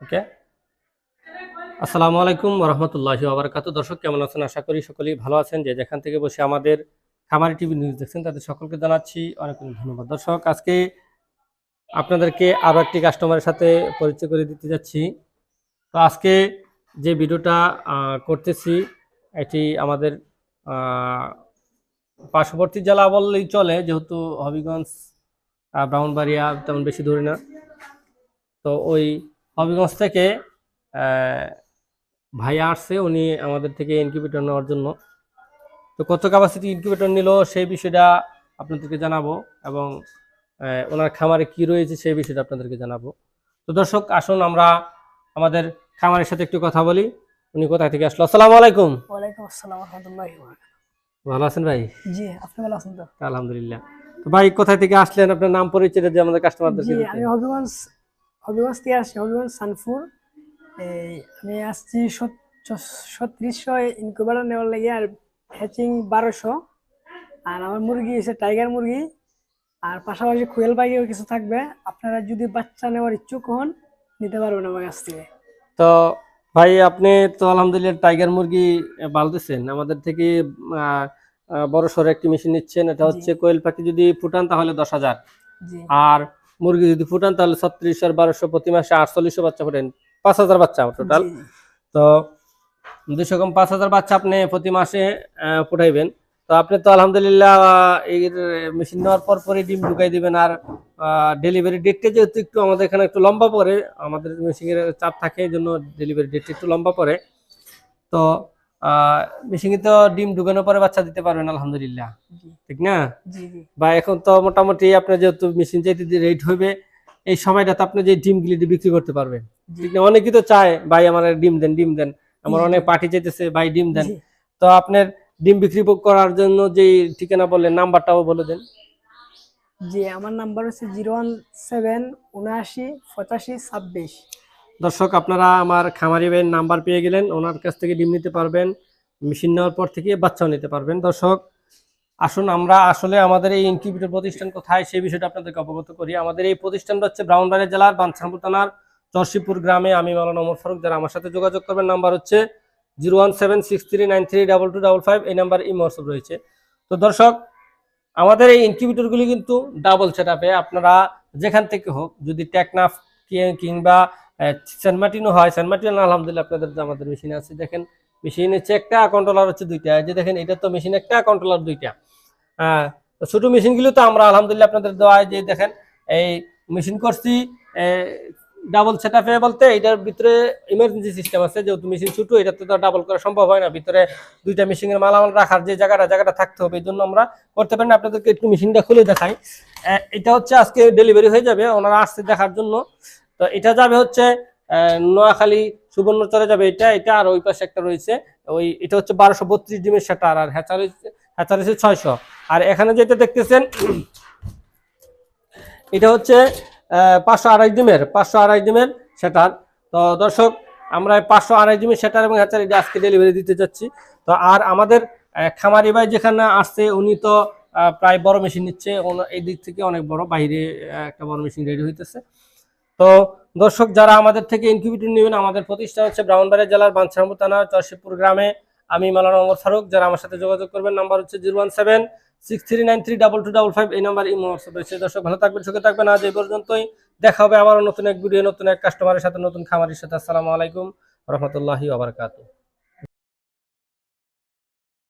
ওকে আসসালামু আলাইকুম রহমতুল্লাহি আবরকাত দর্শক, কেমন আছেন? আশা করি সকলেই ভালো আছেন। যে যেখান থেকে বসে আমাদের খামারি টিভি নিউজ দেখছেন, তাদের সকলকে জানাচ্ছি অনেক অনেক ধন্যবাদ। দর্শক, আজকে আপনাদেরকে আরও একটি কাস্টমারের সাথে পরিচয় করে দিতে যাচ্ছি। তো আজকে যে ভিডিওটা করতেছি, এটি আমাদের পার্শ্ববর্তী জেলা বললেই চলে, যেহেতু হবিগঞ্জ ব্রাহ্মণবাড়িয়া তেমন বেশি দূরে না। তো ওই হবিগঞ্জ থেকে ভাইয়া আসছে উনি আমাদের থেকে ইনকিউবেটর নেওয়ার জন্য। তো কত ক্যাপাসিটি ইনকিউবেটর নিল সেই বিষয়টা আপনাদেরকে জানাব এবং ওনার খামারে কি রয়েছে সেই বিষয়টা আপনাদেরকে জানাব। তো দর্শক আসুন আমরা আমাদের খামারের সাথে একটু কথা বলি। উনি কোথায় থেকে আসলো? আসসালামু আলাইকুম। ওয়ালাইকুম আসসালাম রহমতুল্লাহ ভালো আছেন ভাই? জি আপনি ভালো আছেন তো? আলহামদুলিল্লাহ। তো ভাই কোথায় থেকে আসলেন? আপনার নাম পরিচয় আমাদের কাস্টমারদের আমি হবিগঞ্জ হবিগঞ্জ থেকে আসছি হবিগঞ্জ সানপুর এই আমি আসছি ছত্রিশশো ইনকিউবেটর নেওয়ার লাগে আর হ্যাচিং বারোশো। আর আমার মুরগি হচ্ছে টাইগার মুরগি। আর পাশাপাশি কোয়েল পাখিও কিছু থাকবে। আপনারা যদি বাচ্চা নেওয়ার ইচ্ছুক হন নিতে পারবেন আমার কাছ থেকে। তো ভাই আপনি তো আলহামদুলিল্লাহ টাইগার মুরগি পালতেছেন আমাদের থেকে বড় সড়ো একটি মেশিন নিচ্ছেন। এটা হচ্ছে কোয়েল পাখি যদি ফুটান তাহলে দশ হাজার। আর মুরগি যদি ফুটান তাহলে ছত্রিশ আর বারোশো প্রতি মাসে আটচল্লিশশো বাচ্চা ফুটেন। পাঁচ হাজার বাচ্চা টোটাল। তো দুশো কম পাঁচ হাজার বাচ্চা আপনি প্রতি মাসে ফুটাইবেন তো আপনি তো আলহামদুলিল্লাহ এই মেশিন নেওয়ার পর পরে ডিম ঢুকাই দিবেন আর ডেলিভারি ডেটটা যেহেতু একটু আমাদের এখানে একটু লম্বা পড়ে আমাদের মেশিনের চাপ থাকে এই জন্য ডেলিভারি ডেটটা একটু লম্বা পড়ে। তো মেশিনে তো ডিম ঢুকানোর পরে বাচ্চা দিতে পারবেন আলহামদুলিল্লাহ। ঠিক না? বা এখন তো মোটামুটি আপনার যেহেতু মেশিন যেতে রেট হইবে এই সময়টাতে আপনি যে ডিমগুলি বিক্রি করতে পারবেন। ঠিক না? অনেকেই তো চায় ভাই আমার ডিম দেন ডিম দেন। আমার অনেক পার্টি চাইতেছে ভাই ডিম দেন। তো আপনার ডিম বিক্রি করার জন্য যে ঠিকানা বললেন নাম্বারটাও বলে দেন। জি আমার নাম্বার হচ্ছে জিরো ওয়ান সেভেন উনআশি পঁচাশি ছাব্বিশ। দর্শক, আপনারা আমার খামারি ভাইয়ের নাম্বার পেয়ে গেলেন। ওনার কাছ থেকে ডিম নিতে পারবেন, মেশিন নেওয়ার পর থেকে বাচ্চাও নিতে পারবেন। দর্শক, আসুন আমরা আসলে আমাদের এই ইনকিউবেটর প্রতিষ্ঠান কোথায় সেই বিষয়টা আপনাদেরকে অবগত করি। আমাদের এই প্রতিষ্ঠানটা হচ্ছে ব্রাউনবাড়ি জেলার বাঞ্ছানপুর থানার চরশিপুর গ্রামে। আমি মাওলানা ওমর ফারুক, যারা আমার সাথে যোগাযোগ করবেন, নাম্বার হচ্ছে zero one seven six three nine three double two double five. এই নাম্বার ইমো, হোয়াটসঅ্যাপ রয়েছে। তো দর্শক, আমাদের এই ইনকিউবেটরগুলি কিন্তু ডাবল সেট আপনারা যেখান থেকে হোক, যদি টেকনাফ কিংবা সেন্ট মার্টিনও হয়। সেন্ট মার্টিন আলহামদুলিল্লাহ, আপনাদের আমাদের মেশিন আছে। দেখেন মেশিন হচ্ছে একটা কন্ট্রোলার হচ্ছে দুইটা। যে দেখেন, এটা তো মেশিন একটা কন্ট্রোলার দুইটা। ছোট মেশিনগুলো তো আমরা আলহামদুলিল্লাহ আপনাদের দেওয়ায় যে দেখেন, এই মেশিন করছি ডাবল সেট আপে বলতে এটার ভিতরে ইমার্জেন্সি সিস্টেম আছে। যেহেতু মেশিন ছোট এটাতে তো ডাবল করা সম্ভব হয় না। ভিতরে দুইটা মেশিনের মালামাল রাখার যে জায়গাটা জায়গাটা থাকতে হবে, এই জন্য আমরা করতে পারি না। আপনাদেরকে একটু মেশিনটা খুলে দেখাই। এটা হচ্ছে আজকে ডেলিভারি হয়ে যাবে। ওনারা আসছে দেখার জন্য। তো এটা যাবে হচ্ছে নোয়াখালী সুবর্ণচরে যাবে এটা এটা আর ওই পাশে একটা রয়েছে, ওই এটা হচ্ছে বারোশো বত্রিশ ডিমের শাটার আর হ্যাচার হ্যাচার ছয়শো। আর এখানে যেটা দেখতেছেন, এটা হচ্ছে পাঁচশো আড়াই ডিমের, পাঁচশো আড়াই ডিমের সেটার তো দর্শক, আমরা পাঁচশো আড়াই ডিমের সেটার এবং হ্যাচার এটা আজকে ডেলিভারি দিতে যাচ্ছি। তো আর আমাদের খামারি ভাই যেখানে আসছে, উনি তো প্রায় বড় মেশিন নিচ্ছে এই দিক থেকে অনেক বড়, বাইরে একটা বড় মেশিন রেডি হইতেছে। তো দর্শক, যারা আমাদের থেকে ইনকিউবেটর নেবেন, আমাদের প্রতিষ্ঠান হচ্ছে ব্রাহ্মণবাড়িয়া জেলার বাঞ্ছারামপুর থানা চরশিবপুর গ্রামে। আমি মালানা অমর ফারুক, যারা আমার সাথে যোগাযোগ করবেন নাম্বার হচ্ছে zero one seven, six three nine three, double two double five, এই নাম্বার ইমো হোয়াটসঅ্যাপ রয়েছে। দর্শক, ভালো থাকবেন, সুখে থাকবেন। আজ এই পর্যন্তই। দেখা হবে আবার নতুন এক ভিডিও নতুন এক কাস্টমারের সাথে, নতুন খামারের সাথে। আসসালামু আলাইকুম, রহমতুল্লাহি আবরকাত